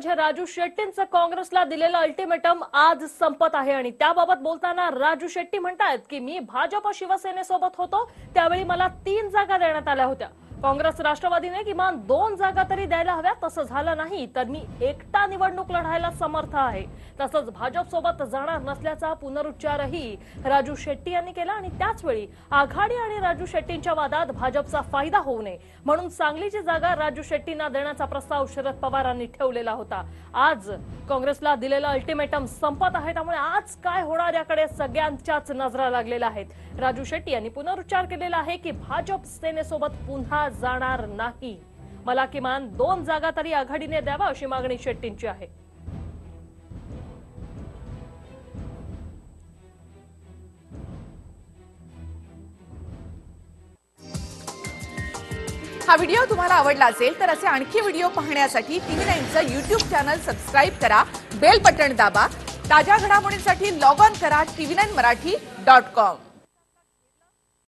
राजू शेट्टींचं काँग्रेसला दिलेलं अल्टिमेटम आज संपत आहे. आणि त्याबाबत बोलताना राजू शेट्टी म्हणतायत की मी भाजप शिवसेनेसोबत होतो त्यावेळी मला तीन जागा देण्यात आल्या होत्या. काँग्रेस राष्ट्रवादीने किमान दोन जागा तरी द्यायला हव्या तसं झालं नाही तर मी एकटा निवडणूक लढायला समर्थ आहे. तसंच भाजप सोबत जाणार नसल्याचा पुनरुच्चारही राजू शेट्टी यांनी केला आणि त्याचवेळी आघाडी आणि राजू शेट्टींच्या वादात भाजपचा फायदा होऊ नये म्हणून सांगलीची जागा राजू शेट्टींना देण्याचा प्रस्ताव शरद पवारांनी ठेवलेला होता. आज काँग्रेसला दिलेला अल्टिमेटम संपत आहे त्यामुळे आज काय होणार याकडे सगळ्यांच्याच नजरा लागलेल्या आहेत. राजू शेट्टी यांनी पुनरुच्चार केलेला आहे की भाजप सेनेसोबत पुन्हा जाणार नाही. मला किमान दोन जागा तरी आघाडीने द्यावा अशी मागणी शेट्टींची आहे. हा व्हिडिओ तुम्हाला आवडला असेल तर असे आणखी व्हिडिओ पाहण्यासाठी टीव्ही नाईनचं युट्यूब चॅनल सबस्क्राईब करा बेल बटन दाबा ताज्या घडामोडींसाठी लॉग ऑन करा TV nine Marathi dot com